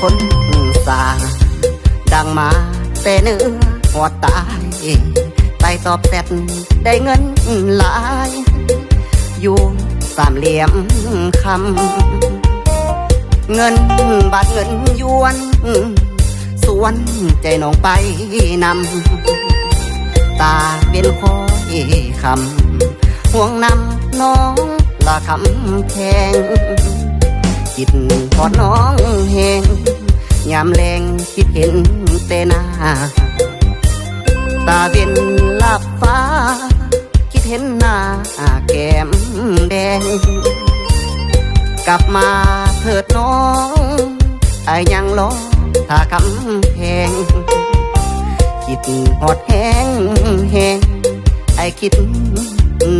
คนสา ดังมาแต่เนื้อหอดตายไปตอบแซดได้เงินหลาย อยู่สามเหลี่ยมคำ เงินบาทเงินยวนสวนใจน้องไปนำ ตาเป็นคอยคำห่วงนำน้องละคำแพง จิตพอดน้องแหงยามแรงคิดเห็นแต่หน้า ตาเป็นลับฟ้า คิดเห็นหน้าแก้มแดง กลับมาเถิดน้องไอยังรอถ้าคำแพง คิดหอดแห้งแหงไอคิด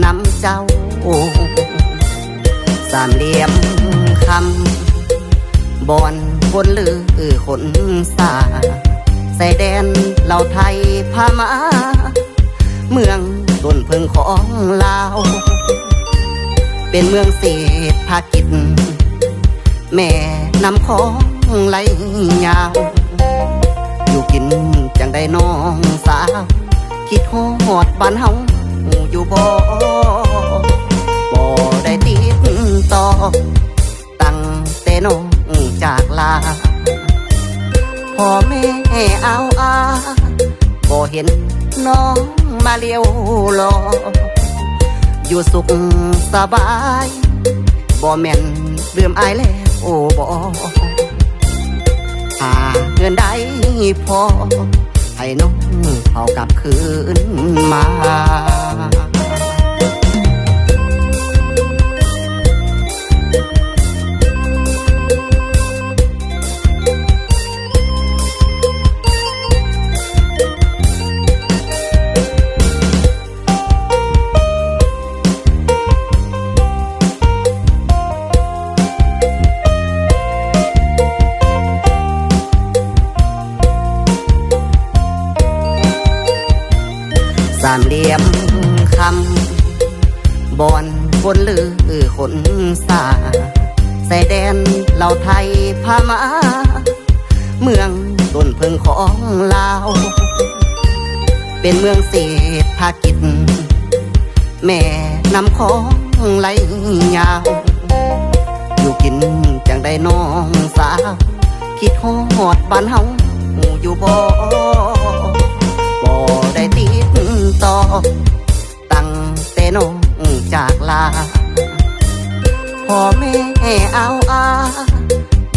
นำเจ้าสามเหลี่ยม คำบอนคนลือคนสาใส่แดนเหล่าไทยพามา เมืองต้นพึงของลาว เป็นเมืองเศรษฐกิจ แม่นำของไหลยาว อยู่กินจังได้น้องสาวคิดฮอดบ้านเฮาอยู่บ่บ่ จากลาพ่อแม่เอาอาบ่เห็นน้องมาเลี้ยวรอ อยู่สุขสบายบ่แม่นเรื่มอายแล้วโอ้บ่หาเงินได้พอ ให้น้องเอากลับคืนมาามเหลี่ยมคำบอนคนลือคนสาใส่แดนเหล่าไทยพามาเมืองต้นเพึงของลาว เป็นเมืองเศรษฐกิจ แม่นำของไหลยาว อยู่กินจังได้น้องสาวคิดฮอดบ้านเฮาอยู่บ่บ่ พ่อแม่เอาอา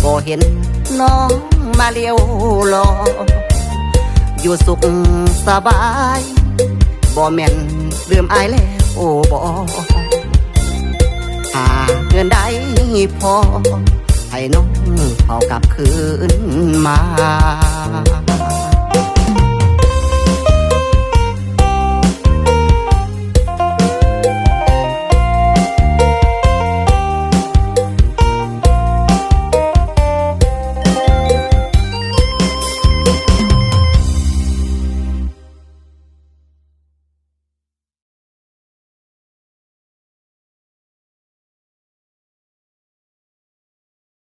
บ่เห็นน้องมาเลี้ยวรอ อยู่สุขสบาย บ่แม่นเรื่มอายแล้วโอ้บ่หาเงินได้พอ ให้น้องเอากลับคืนมา